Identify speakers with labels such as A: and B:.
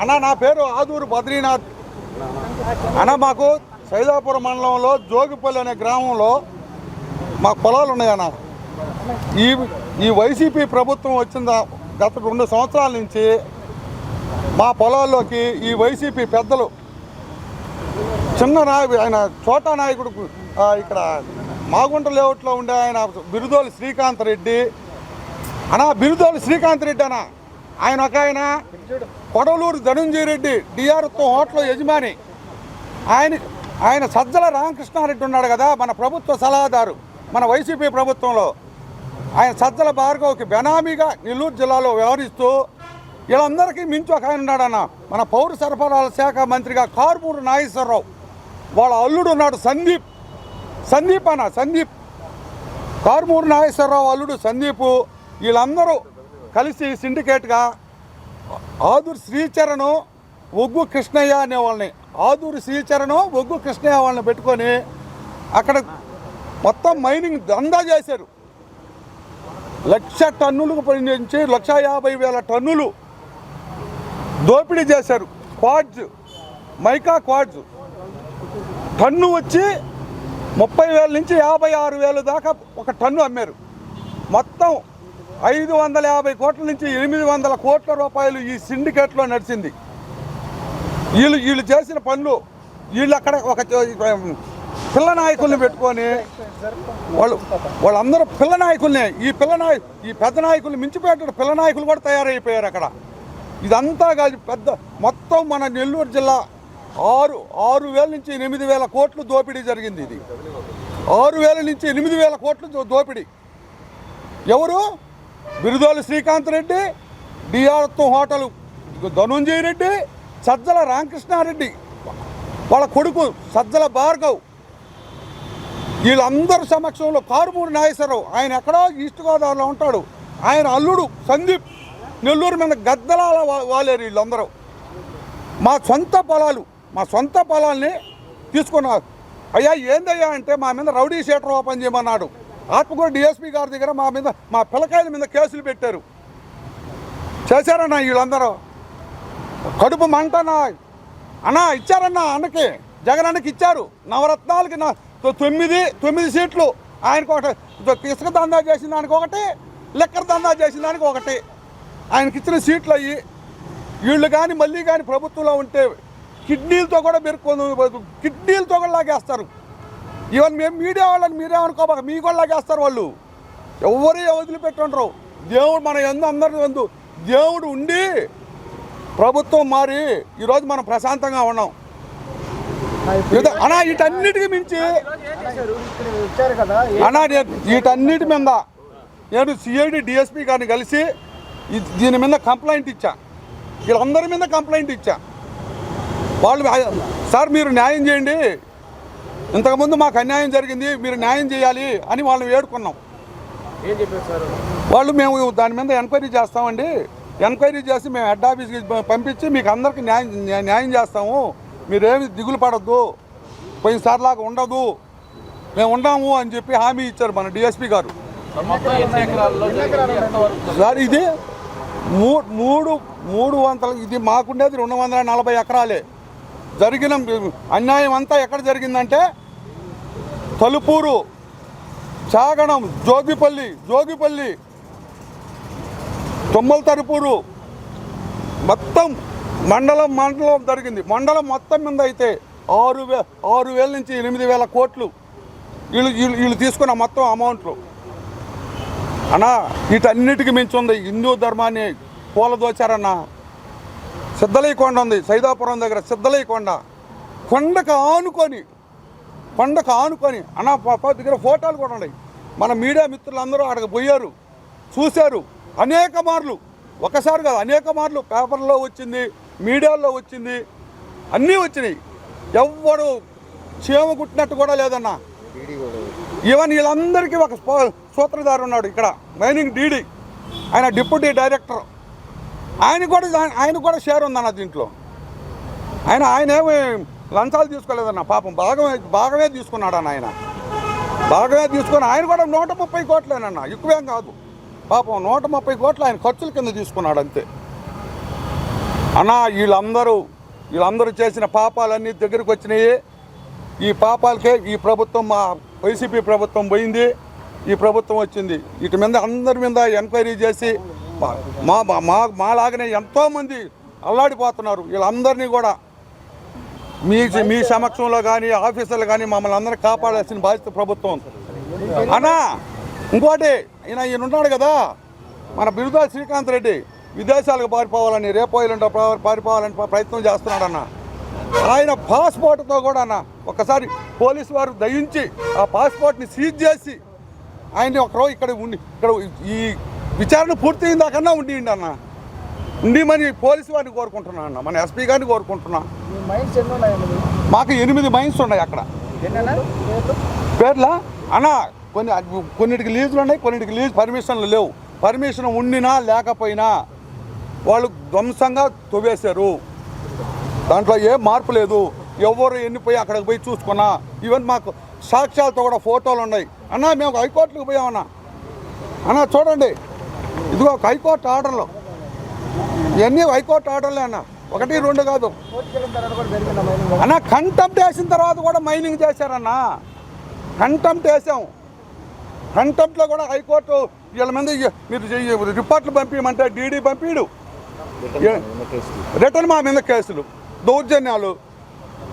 A: అన్న నా పేరు ఆదూరు బద్రీనాథ్. అన్న మాకు సైదాపురం మండలంలో జోగిపల్లి అనే గ్రామంలో మాకు పొలాలు ఉన్నాయన్న. ఈ ఈ వైసీపీ ప్రభుత్వం వచ్చిన గత రెండు సంవత్సరాల నుంచి మా పొలాల్లోకి ఈ వైసీపీ పెద్దలు చిన్న నాయకుడు ఆయన చోటా నాయకుడు ఇక్కడ మాగుంట లేఅవుట్లో ఉండే ఆయన బిరుదోలు శ్రీకాంత్ రెడ్డి. అనా బిరుదోలు శ్రీకాంత్ రెడ్డి అన్న. ఆయన ఒక ఆయన కొడవలూరు ధనుంజయ రెడ్డి డిఆర్తో హోటల్ యజమాని. ఆయన ఆయన సజ్జల రామకృష్ణారెడ్డి ఉన్నాడు కదా మన ప్రభుత్వ సలహాదారు మన వైసీపీ ప్రభుత్వంలో. ఆయన సజ్జల భార్గవ్కి బెనామీగా నెల్లూరు జిల్లాలో వ్యవహరిస్తూ వీళ్ళందరికీ మించి ఒక ఆయన ఉన్నాడన్న మన పౌర సరఫరాల శాఖ మంత్రిగా కారుమూరు నాగేశ్వరరావు. వాళ్ళ అల్లుడు ఉన్నాడు సందీప్. సందీప్ అన్న సందీప్. కారుమూరు నాగేశ్వరరావు అల్లుడు సందీపు. వీళ్ళందరూ కలిసి సిండికేట్గా ఆదూరు శ్రీచరణం ఒగ్గు కృష్ణయ్య అనే వాళ్ళని ఆదూరు శ్రీచరణం ఒగ్గు కృష్ణయ్య వాళ్ళని పెట్టుకొని అక్కడ మొత్తం మైనింగ్ దందా చేశారు. లక్ష టన్నులకు నుంచి లక్ష యాభై వేల టన్నులు దోపిడీ చేశారు. Quartz mica quartz. టన్ను వచ్చి ముప్పై వేల నుంచి యాభై ఆరు వేలు దాకా ఒక టన్ను అమ్మారు. మొత్తం ఐదు వందల యాభై కోట్ల నుంచి ఎనిమిది వందల కోట్ల రూపాయలు ఈ సిండికేట్లో నడిచింది. వీళ్ళు వీళ్ళు చేసిన పనులు వీళ్ళు అక్కడ ఒక పిల్ల నాయకుల్ని పెట్టుకొని వాళ్ళు వాళ్ళందరూ పిల్ల నాయకుల్నే ఈ పిల్ల నాయ ఈ పెద్ద నాయకులు మించిపోయేటట్టు పిల్ల నాయకులు కూడా తయారైపోయారు అక్కడ. ఇదంతా కాదు పెద్ద మొత్తం మన నెల్లూరు జిల్లా ఆరు ఆరు వేల నుంచి ఎనిమిది వేల కోట్లు దోపిడీ జరిగింది ఇది. ఆరు వేల నుంచి ఎనిమిది వేల కోట్లు దోపిడీ. ఎవరు? బిరుదోలు శ్రీకాంత్ రెడ్డి డిఆర్తో హోటల్ ధనుంజయ రెడ్డి సజ్జల రామకృష్ణారెడ్డి. వాళ్ళ కొడుకు సజ్జల భార్గవ్. వీళ్ళందరి సమక్షంలో కారుమూరి నాగేశ్వరరావు ఆయన ఎక్కడో ఈస్ట్ గోదావరిలో ఉంటాడు. ఆయన అల్లుడు సందీప్. నెల్లూరు మీద గద్దలాల వాలేరు వీళ్ళందరూ. మా సొంత పొలాలు మా సొంత పొలాల్ని తీసుకున్నారు అయ్యా ఏందయ్యా అంటే మా మీద రౌడీ షేటర్ ఓపెన్ చేయమన్నాడు. ఆత్మకూరు డిఎస్పీ గారి దగ్గర మా మీద మా పిల్లకాయల మీద కేసులు పెట్టారు. చేశారన్నా వీళ్ళందరూ? కడుపు మంటనా అన్నా ఇచ్చారన్నా అన్నకి జగన్ అన్నకి ఇచ్చారు. నవరత్నాలకి నా తొమ్మిది తొమ్మిది సీట్లు. ఆయనకు ఒకటి ఇసుక దందా చేసిన దానికి ఒకటి లెక్కర దందా చేసిన దానికి ఒకటి. ఆయనకి ఇచ్చిన సీట్లు అయ్యి వీళ్ళు కానీ మళ్ళీ కానీ ప్రభుత్వంలో ఉంటే కిడ్నీలతో కూడా పెరుక్కొని కిడ్నీలతో కూడా లాగేస్తారు. ఈవెన్ మేము మీడియా వాళ్ళని మీరేమనుకోబాక మీ కూడా లాగేస్తారు వాళ్ళు. ఎవరు వదిలిపెట్టుండ్రు? దేవుడు మన ఎందు అందరి ఎందు దేవుడు ఉండి ప్రభుత్వం మారి ఈరోజు మనం ప్రశాంతంగా ఉన్నాం. అన్నా వీటన్నిటికి మించి అన్నా నేను వీటన్నిటి మీద నేను సిఐడి డిఎస్పి గారిని కలిసి దీని మీద కంప్లైంట్ ఇచ్చా. వీళ్ళందరి మీద కంప్లైంట్ ఇచ్చా. వాళ్ళు సార్ మీరు న్యాయం చేయండి. ఇంతకుముందు మాకు అన్యాయం జరిగింది మీరు న్యాయం చేయాలి అని వాళ్ళని వేడుకున్నాం.
B: ఏం చెప్పారు
A: వాళ్ళు మేము దాని మీద ఎంక్వైరీ చేస్తామండి. ఎంక్వైరీ చేసి మేము హెడ్ ఆఫీస్కి పంపించి మీకు అందరికి న్యాయం న్యా- న్యాయం చేస్తాము. మీరేమి దిగులు పడద్దు. పోయినసారిలాగా ఉండదు. మేము ఉన్నాము అని చెప్పి హామీ ఇచ్చారు మన డిఎస్పీ గారు. సార్ ఇది మూడు మూడు వందల ఇది మాకుండేది రెండు వందల నలభై ఎకరాలే. జరిగిన అన్యాయం అంతా ఎక్కడ జరిగిందంటే తలుపూరు చాగణం జోగిపల్లి జోగిపల్లి తొమ్మల తరుపూరు మొత్తం మండలం మండలం జరిగింది. మండలం మొత్తం మీద అయితే ఆరు వే ఆరు వేల నుంచి ఎనిమిది వేల కోట్లు వీళ్ళు వీళ్ళు వీళ్ళు తీసుకున్న మొత్తం అమౌంట్లు అన్నా వీటన్నిటికీ మించి ఉంది. హిందూ ధర్మాన్ని పూలదోచారన్న సిద్ధలయ్య కొండ ఉంది సైదాపురం దగ్గర సిద్ధలయ్య కొండ. కొండకు ఆనుకొని కొండకు ఆనుకొని అన్న పాప దగ్గర ఫోటోలు కూడా ఉన్నాయి. మన మీడియా మిత్రులందరూ అక్కడికి పోయారు చూశారు. అనేక మార్లు ఒకసారి కాదు అనేక మార్లు పేపర్లో వచ్చింది మీడియాలో వచ్చింది అన్నీ వచ్చినాయి. ఎవ్వడు చీమ కుట్టినట్టు కూడా లేదన్నా. ఈవెన్ వీళ్ళందరికీ ఒక సూత్రధారి ఉన్నాడు ఇక్కడ మైనింగ్ డీడీ. ఆయన డిప్యూటీ డైరెక్టర్. ఆయన కూడా ఆయన కూడా షేర్ ఉందన్న దీంట్లో. ఆయన ఆయన ఏమి లంచాలు తీసుకోలేదన్న పాపం భాగమే భాగమే తీసుకున్నాడన్న ఆయన భాగమే తీసుకొని ఆయన కూడా నూట ముప్పై కోట్లేనన్న ఎక్కువేం కాదు. పాపం నూట ముప్పై కోట్లు ఆయన ఖర్చుల కింద తీసుకున్నాడు అంతే అన్నా వీళ్ళందరూ వీళ్ళందరూ చేసిన పాపాలన్నీ దగ్గరికి వచ్చినాయి. ఈ పాపాలకే ఈ ప్రభుత్వం మా వైసీపీ ప్రభుత్వం పోయింది. ఈ ప్రభుత్వం వచ్చింది. వీటి మీద అందరి మీద ఎంక్వైరీ చేసి మా- మా మా- మా మాలాగనే ఎంతోమంది అల్లాడిపోతున్నారు. వీళ్ళందరినీ కూడా మీ మీ సమక్షంలో కానీ ఆఫీసర్లు కానీ మమ్మల్ని అందరూ కాపాడాల్సిన బాధ్యత ప్రభుత్వం. అన్నా ఇంకోటి ఈయన ఈయన ఉన్నాడు కదా. మన బిరుదా శ్రీకాంత్ రెడ్డి విదేశాలకు పారిపోవాలని రేపో ఎల్లుండో పారిపోవాలని ప్రయత్నం చేస్తున్నాడు అన్న ఆయన పాస్పోర్ట్తో కూడా అన్న ఒకసారి పోలీసు వారు దయించి ఆ పాస్పోర్ట్ని సీజ్ చేసి ఆయన్ని ఒకరోజు ఇక్కడ ఉండి ఇక్కడ ఈ విచారణ పూర్తయిందాకన్నా ఉండి అన్న ఉండిమని పోలీసు వారిని కోరుకుంటున్నా అన్న మన ఎస్పీ గారిని కోరుకుంటున్నా? మాకు ఎనిమిది మైన్స్ ఉన్నాయి అక్కడ.
B: పేర్లు?
A: అన్న కొన్ని కొన్నిటికి లీజులు ఉన్నాయి కొన్నిటికి లీజ్ పర్మిషన్లు లేవు. పర్మిషన్ ఉండినా లేకపోయినా వాళ్ళు ధ్వంసంగా తవ్వేశారు. దాంట్లో ఏ మార్పు లేదు. ఎవరు ఎన్నిపోయి అక్కడికి పోయి చూసుకున్నా. ఈవెన్ మాకు సాక్ష్యాలతో కూడా ఫోటోలు ఉన్నాయి. అన్న మేము హైకోర్టుకు పోయామన్నా. అన్న చూడండి. ఇదిగో ఒక హైకోర్టు ఆర్డర్లు. ఇవన్నీ హైకోర్టు ఆర్డర్లే అన్న? ఒకటి రెండు కాదు? అన్న కంటెంప్ట్ వేసిన తర్వాత కూడా మైనింగ్ చేశారన్న. కంటెంప్ట్ వేసాం కంటెంప్ట్లో కూడా హైకోర్టు వీళ్ళ మీద మీరు రిపోర్ట్లు పంపించమంటే డీడీ పంపిడు. రిటర్న్ మా మీద కేసులు. దౌర్జన్యాలు.